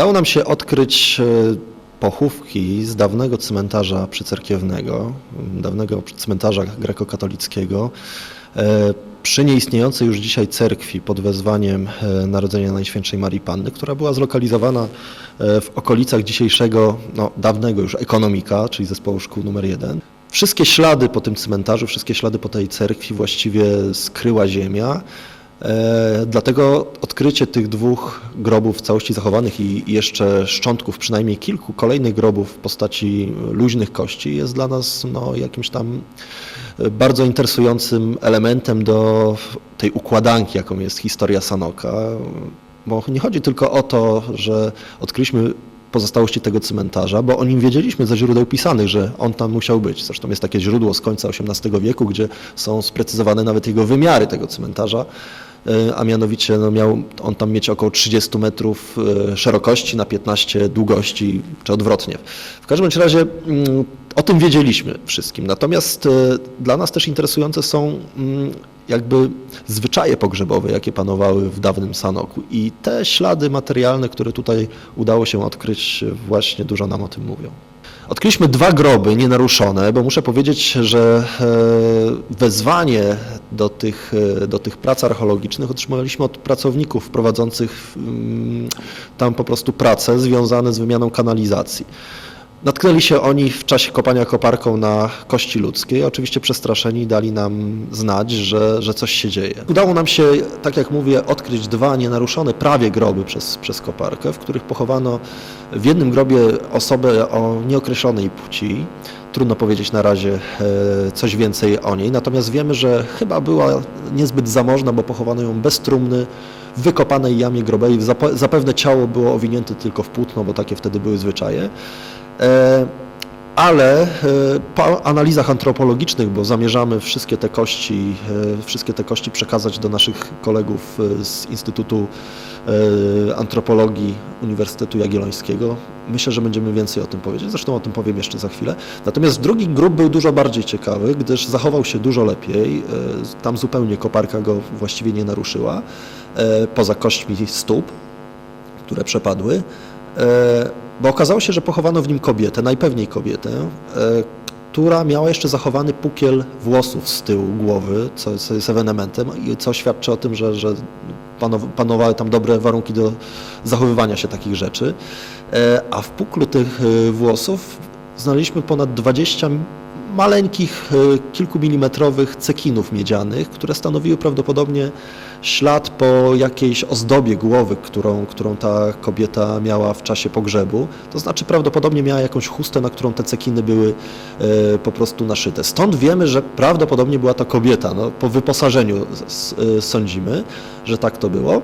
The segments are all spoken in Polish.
Udało nam się odkryć e, pochówki z dawnego cmentarza przycerkiewnego, dawnego cmentarza grekokatolickiego, e, przy nieistniejącej już dzisiaj cerkwi pod wezwaniem e, Narodzenia Najświętszej Marii Panny, która była zlokalizowana w okolicach dzisiejszego, no, dawnego już ekonomika, czyli zespołu szkół numer 1. Wszystkie ślady po tym cmentarzu, wszystkie ślady po tej cerkwi właściwie skryła ziemia. E, Dlatego odkrycie tych dwóch grobów w całości zachowanych i jeszcze szczątków przynajmniej kilku kolejnych grobów w postaci luźnych kości jest dla nas no, jakimś tam e, bardzo interesującym elementem do tej układanki, jaką jest historia Sanoka. Bo nie chodzi tylko o to, że odkryliśmy pozostałości tego cmentarza, bo o nim wiedzieliśmy ze źródeł pisanych, że on tam musiał być. Zresztą jest takie źródło z końca XVIII wieku, gdzie są sprecyzowane nawet jego wymiary tego cmentarza, a mianowicie no, miał on tam mieć około 30 metrów e, szerokości na 15 długości, czy odwrotnie. W każdym razie mm, o tym wiedzieliśmy wszystkim. Natomiast e, dla nas też interesujące są mm, jakby zwyczaje pogrzebowe, jakie panowały w dawnym Sanoku. I te ślady materialne, które tutaj udało się odkryć, właśnie dużo nam o tym mówią. Odkryliśmy dwa groby nienaruszone, bo muszę powiedzieć, że e, wezwanie do tych, e, do tych prac archeologicznych otrzymaliśmy od pracowników prowadzących mm, tam po prostu prace związane z wymianą kanalizacji. Natknęli się oni w czasie kopania koparką na kości ludzkiej. Oczywiście przestraszeni dali nam znać, że, że coś się dzieje. Udało nam się, tak jak mówię, odkryć dwa nienaruszone prawie groby przez, przez koparkę, w których pochowano w jednym grobie osobę o nieokreślonej płci. Trudno powiedzieć na razie e, coś więcej o niej, natomiast wiemy, że chyba była niezbyt zamożna, bo pochowano ją bez trumny w wykopanej jamie grobowej. Zape- Zapewne ciało było owinięte tylko w płótno, bo takie wtedy były zwyczaje. E, Ale e, po analizach antropologicznych, bo zamierzamy wszystkie te kości, e, wszystkie te kości przekazać do naszych kolegów z Instytutu Antropologii Uniwersytetu Jagiellońskiego, myślę, że będziemy więcej o tym powiedzieć. Zresztą o tym powiem jeszcze za chwilę. Natomiast drugi grup był dużo bardziej ciekawy, gdyż zachował się dużo lepiej. Tam zupełnie koparka go właściwie nie naruszyła, poza kośćmi stóp które przepadły, bo okazało się, że pochowano w nim kobietę, najpewniej kobietę, e, która miała jeszcze zachowany pukiel włosów z tyłu głowy, co, jest ewenementem i co świadczy o tym, że, że panow- panowały tam dobre warunki do zachowywania się takich rzeczy. E, A w puklu tych e, włosów znaleźliśmy ponad 20 maleńkich, e, kilkumilimetrowych cekinów miedzianych, które stanowiły prawdopodobnie ślad po jakiejś ozdobie głowy, którą, którą ta kobieta miała w czasie pogrzebu. To znaczy prawdopodobnie miała jakąś chustę, na którą te cekiny były e, po prostu naszyte. Stąd wiemy, że prawdopodobnie była to kobieta. No, po wyposażeniu e, sądzimy, że tak to było,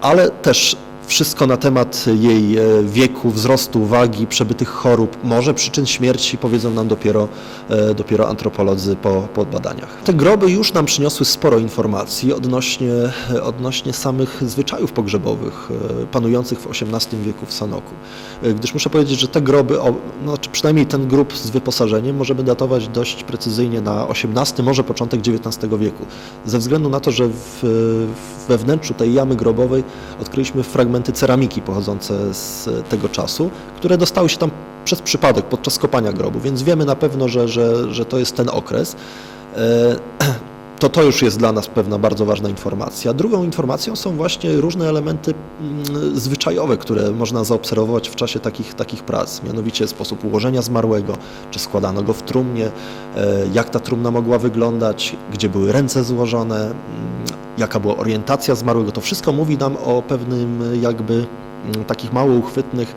ale też wszystko na temat jej e, wieku, wzrostu, wagi, przebytych chorób, może przyczyn śmierci powiedzą nam dopiero, e, dopiero antropolodzy po, po badaniach. Te groby już nam przyniosły sporo informacji odnośnie, odnośnie samych zwyczajów pogrzebowych e, panujących w XVIII wieku w Sanoku. E, Gdyż muszę powiedzieć, że te groby, no, czy przynajmniej ten grób z wyposażeniem możemy datować dość precyzyjnie na XVIII, może początek XIX wieku. Ze względu na to, że w, we wnętrzu tej jamy grobowej odkryliśmy fragmenty ceramiki pochodzące z tego czasu, które dostały się tam przez przypadek podczas kopania grobu, więc wiemy na pewno, że, że, że to jest ten okres. E, To to już jest dla nas pewna bardzo ważna informacja. Drugą informacją są właśnie różne elementy mm, zwyczajowe, które można zaobserwować w czasie takich, takich prac, mianowicie sposób ułożenia zmarłego, czy składano go w trumnie, e, jak ta trumna mogła wyglądać, gdzie były ręce złożone, mm, jaka była orientacja zmarłego. To wszystko mówi nam o pewnym jakby mm, takich mało uchwytnych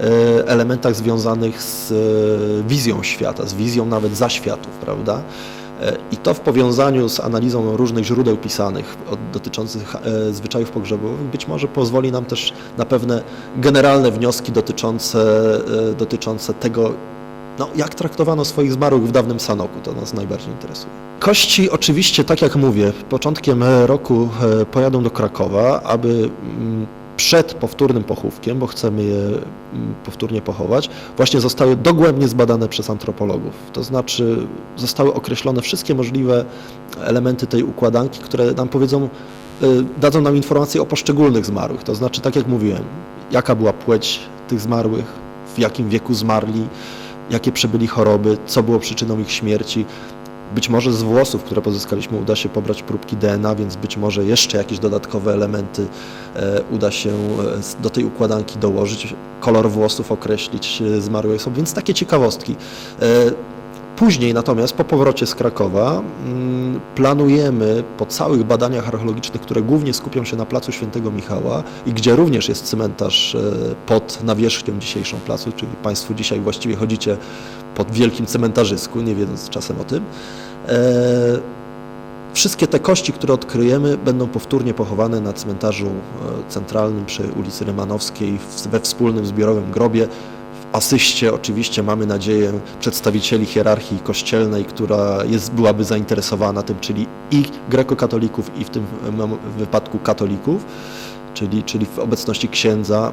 e, elementach związanych z e, wizją świata, z wizją nawet zaświatów, prawda? E, I to w powiązaniu z analizą różnych źródeł pisanych dotyczących zwyczajów pogrzebowych być może pozwoli nam też na pewne generalne wnioski dotyczące, dotyczące tego, no, jak traktowano swoich zmarłych w dawnym Sanoku. To nas najbardziej interesuje. Kości oczywiście, tak jak mówię, początkiem e, roku e, pojadą do Krakowa, aby mm, przed powtórnym pochówkiem, bo chcemy je mm, powtórnie pochować, właśnie zostały dogłębnie zbadane przez antropologów. To znaczy zostały określone wszystkie możliwe elementy tej układanki, które nam powiedzą, y, dadzą nam informacje o poszczególnych zmarłych. To znaczy, tak jak mówiłem, jaka była płeć tych zmarłych, w jakim wieku zmarli, jakie przebyli choroby, co było przyczyną ich śmierci. Być może z włosów, które pozyskaliśmy, uda się pobrać próbki DNA, więc być może jeszcze jakieś dodatkowe elementy e, uda się e, do tej układanki dołożyć, kolor włosów określić e, zmarłej osoby, więc takie ciekawostki. Później natomiast po powrocie z Krakowa mm, planujemy po całych badaniach archeologicznych, które głównie skupią się na placu Świętego Michała i gdzie również jest cmentarz e, pod nawierzchnią dzisiejszą placu, czyli Państwo dzisiaj właściwie chodzicie pod wielkim cmentarzysku, nie wiedząc czasem o tym. E, Wszystkie te kości, które odkryjemy, będą powtórnie pochowane na cmentarzu e, centralnym przy ulicy Rymanowskiej we wspólnym zbiorowym grobie. Asyście oczywiście mamy nadzieję przedstawicieli hierarchii kościelnej, która jest, byłaby zainteresowana tym, czyli i grekokatolików, i w tym wypadku katolików, czyli, czyli w obecności księdza,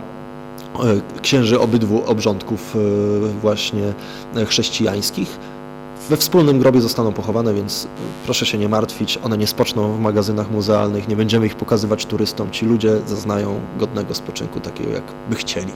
e, księży obydwu obrządków e, właśnie e, chrześcijańskich. We wspólnym grobie zostaną pochowane, więc proszę się nie martwić, one nie spoczną w magazynach muzealnych, nie będziemy ich pokazywać turystom. Ci ludzie zaznają godnego spoczynku, takiego jak by chcieli.